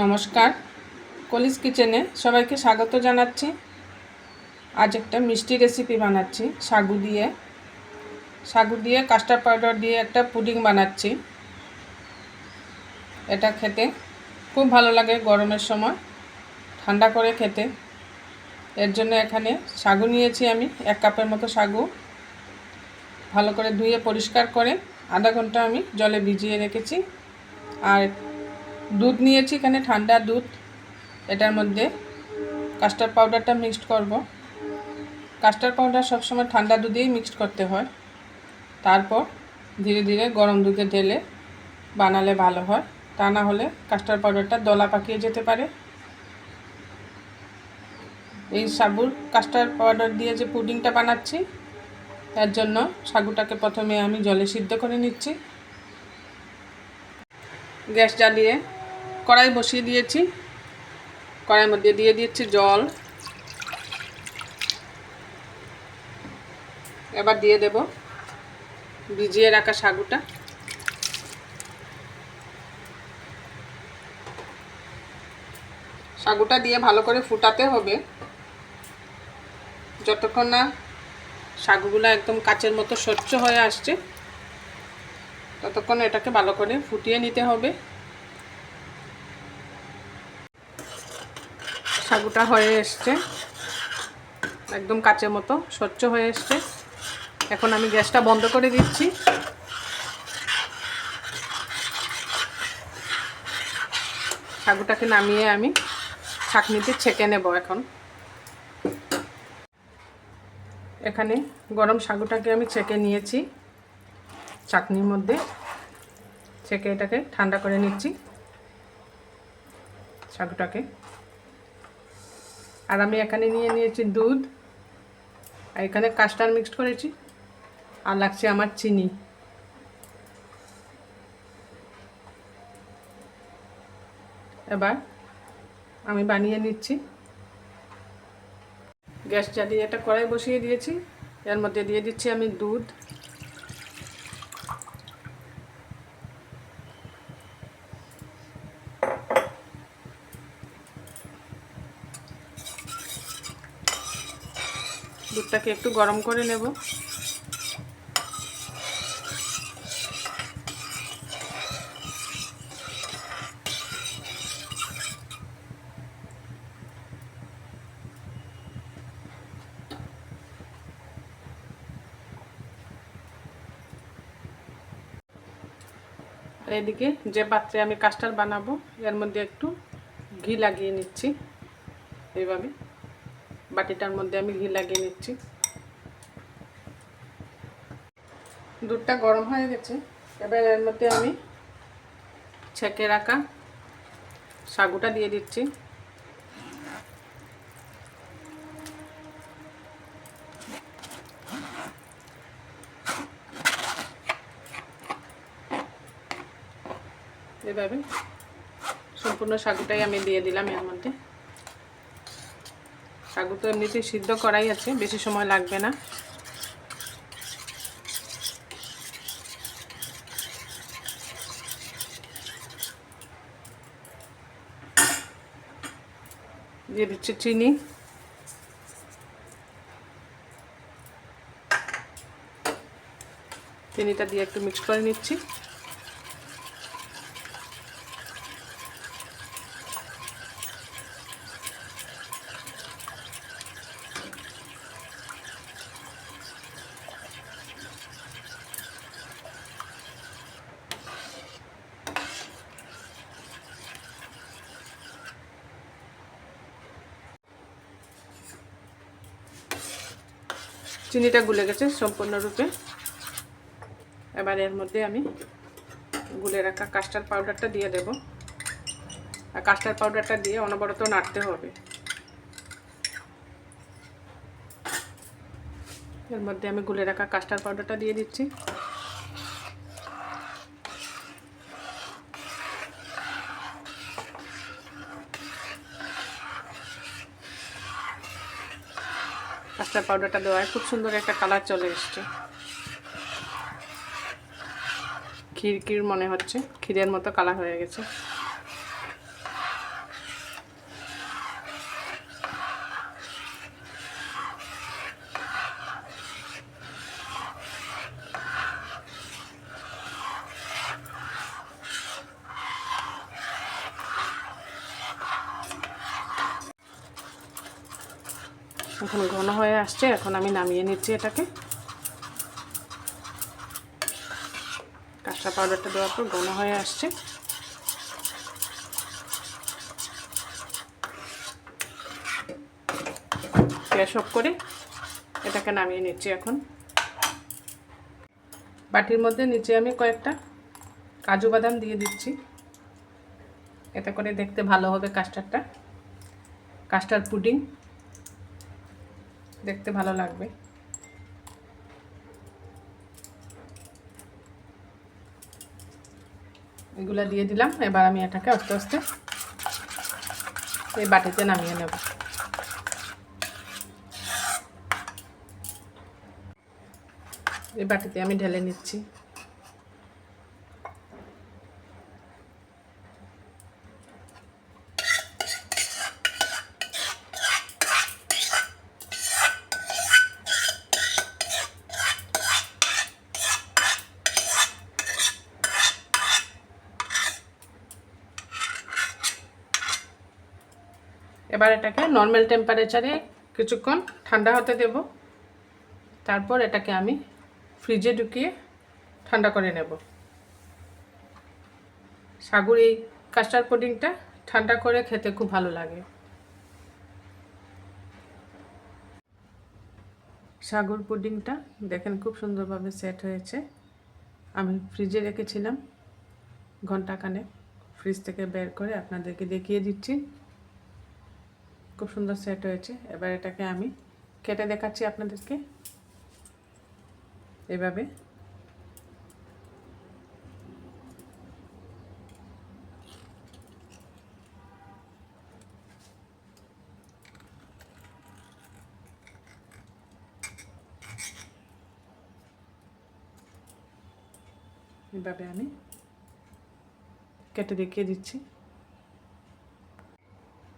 নমস্কার। কলিস কিচেনে সবাইকে স্বাগত জানাচ্ছি। আজ একটা মিষ্টি রেসিপি বানাচ্ছি, সাগু দিয়ে। সাগু দিয়ে কাস্টার্ড পাউডার দিয়ে একটা পুডিং বানাচ্ছি। এটা খেতে খুব ভালো লাগে গরমের সময়, ঠান্ডা করে খেতে। এর জন্য এখানে সাগু নিয়েছি আমি, এক কাপের মতো সাগু। ভালো করে ধুয়ে পরিষ্কার করে আধা ঘণ্টা আমি জলে ভিজিয়ে রেখেছি। আর দুধ নিয়েছি এখানে, ঠান্ডা দুধ। এটার মধ্যে কাস্টার্ড পাউডারটা মিক্সড করব। কাস্টার্ড পাউডার সবসময় ঠান্ডা দুধেই মিক্সড করতে হয়। তারপর ধীরে ধীরে গরম দুধে ঢেলে বানালে ভালো হয়। তা না হলে কাস্টার্ড পাউডারটা দলা পাকিয়ে যেতে পারে। এই সাবুর কাস্টার্ড পাউডার দিয়ে যে পুডিংটা বানাচ্ছি, তার জন্য সাগুটাকে প্রথমে আমি জলে সিদ্ধ করে নিচ্ছি। গ্যাস জ্বালিয়ে কড়াই বসিয়ে দিয়েছি। কড়াইয়ের মধ্যে দিয়ে দিচ্ছি জল। এবার দিয়ে দেব ভিজিয়ে রাখা সাগুটা সাগুটা দিয়ে ভালো করে ফুটাতে হবে। যতক্ষণ না সাগুগুলো একদম কাচের মতো স্বচ্ছ হয়ে আসছে, ততক্ষণ এটাকে ভালো করে ফুটিয়ে নিতে হবে। সাগুটা হয়ে এসছে। একদম কাচের মতো, স্বচ্ছ হয়ে এসছে। এখন আমি গ্যাসটা বন্ধ করে দিচ্ছি। সাগুটাকে নামিয়ে আমি ছাঁকনিতে ছেঁকে নেব এখন। এখানে গরম সাগুটাকে আমি ছেঁকে নিয়েছি। চাটনির মধ্যে ছেঁকে এটাকে ঠান্ডা করে নিচ্ছি। সাগুটাকে আর আমি এখানে নিয়ে নিয়েছি দুধ। আর এখানে কাস্টার্ড মিক্সড করেছি। আর লাগছে আমার চিনি। এবার আমি বানিয়ে নিচ্ছি। গ্যাস জ্বালিয়ে এটা কড়াই বসিয়ে দিয়েছি। এর মধ্যে দিয়ে দিচ্ছি আমি দুধ। দুধটাকে একটু গরম করে নেব। এদিকে যে পাত্রে আমি কাস্টার্ড বানাবো, এর মধ্যে একটু ঘি লাগিয়ে নিচ্ছি, এইভাবে। বাটিটার মধ্যে আমি ঘি লাগিয়ে নিচ্ছি। দুধটা গরম হয়ে গেছে। এবার এর মধ্যে আমি ছেঁকে রাখা সাগুটা দিয়ে দিচ্ছি। এভাবে সম্পূর্ণ সাগুটাই আমি দিয়ে দিলাম এর মধ্যে। সাগু তো এমনিতেই সিদ্ধ করাই আছে, বেশি সময় লাগবে না। দিয়ে দিচ্ছি চিনি। চিনিটা দিয়ে একটু মিক্স করে নিচ্ছি। চিনিটা গুলে গেছে সম্পূর্ণরূপে। এবার এর মধ্যে আমি গুলে রাখা কাস্টার্ড পাউডারটা দিয়ে দেব। আর কাস্টার্ড পাউডারটা দিয়ে অনবরত নাড়তে হবে। এর মধ্যে আমি গুলে রাখা কাস্টার্ড পাউডারটা দিয়ে দিচ্ছি। কাস্টার্ড পাউডারটা দেওয়ায় খুব সুন্দর একটা কালার চলে এসছে। ক্ষীর মনে হচ্ছে। খিরের মতো কালার হয়ে গেছে। এখন ঘন হয়ে আসছে, এখন আমি নামিয়ে নিচ্ছি এটাকে। কাঁচা পাউডারটা দেওয়ার পর ঘন হয়ে আসছে। গ্যাস অফ করে এটাকে নামিয়ে নিচ্ছি এখন। বাটির মধ্যে নিচে আমি কয়েকটা কাজু বাদাম দিয়ে দিচ্ছি। এতে করে দেখতে ভালো হবে কাস্টারটা কাস্টার্ড পুডিং। দেখতে ভালো লাগবে। এগুলো দিয়ে দিলাম, এবার আমি এটাকে আস্তে আস্তে এই বাটিতে নামিয়ে নেব। এই বাটিতে আমি ঢেলে নিচ্ছি। এবার এটাকে নর্মাল টেম্পারেচারে কিছুক্ষণ ঠান্ডা হতে দেব। তারপর এটাকে আমি ফ্রিজে ঢুকিয়ে ঠান্ডা করে নেব। সাগুর এই কাস্টার্ড পুডিংটা ঠান্ডা করে খেতে খুব ভালো লাগে। সাগর পুডিংটা দেখেন খুব সুন্দরভাবে সেট হয়েছে। আমি ফ্রিজে রেখেছিলাম। ঘন্টাখানেক ফ্রিজ থেকে বের করে আপনাদেরকে দেখিয়ে দিচ্ছি। খুব সুন্দর সেট হয়েছে। এবার এটাকে আমি কেটে দেখাচ্ছি আপনাদেরকে। এভাবে। এভাবে আমি কেটে দেখিয়ে দিচ্ছি।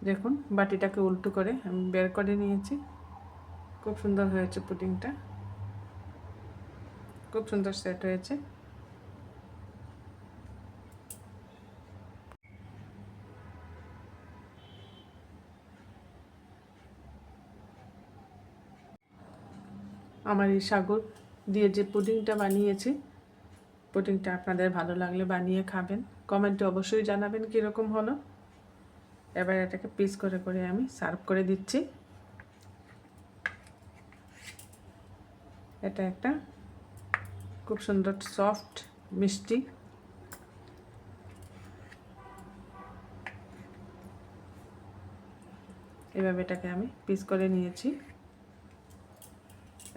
দেখুন, বাটিটাকে উল্টো করে আমি বের করে নিয়েছি। খুব সুন্দর হয়েছে পুডিংটা। খুব সুন্দর সেট হয়েছে। আমার এই সাগর দিয়ে যে পুডিংটা বানিয়েছি, পুডিংটা আপনাদের ভালো লাগলে বানিয়ে খাবেন। কমেন্টে অবশ্যই জানাবেন কীরকম হলো। এবার এটাকে পিস করে করে আমি সার্ভ করে দিচ্ছি। এটা একটা খুব সুন্দর সফট মিষ্টি। এভাবে এটাকে আমি পিস করে নিয়েছি।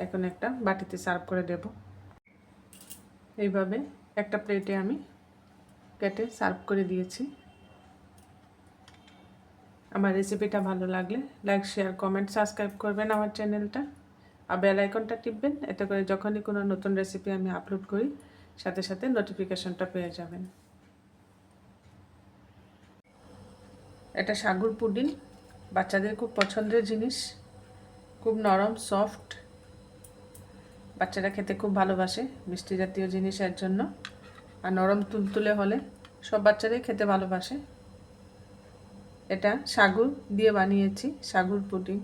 এখন একটা বাটিতে সার্ভ করে দেব। এইভাবে একটা প্লেটে আমি কেটে সার্ভ করে দিয়েছি। আমার রেসিপিটা ভালো লাগলে লাইক শেয়ার কমেন্ট সাবস্ক্রাইব করবেন আমার চ্যানেলটা আর বেল আইকনটা টিপবেন, এতে করে যখনই কোনো নতুন রেসিপি আমি আপলোড করি, সাথে সাথে নোটিফিকেশনটা পেয়ে যাবেন। এটা সাগুর পুডিং, বাচ্চাদের খুব পছন্দের জিনিস। খুব নরম সফট বাচ্চারা খেতে খুব ভালোবাসে, মিষ্টি জাতীয় জিনিসের জন্য। আর নরম তুলতুলে হলে সব বাচ্চারাই খেতে ভালোবাসে। এটা সাগুর দিয়ে বানিয়েছি সাগুর পুডিং।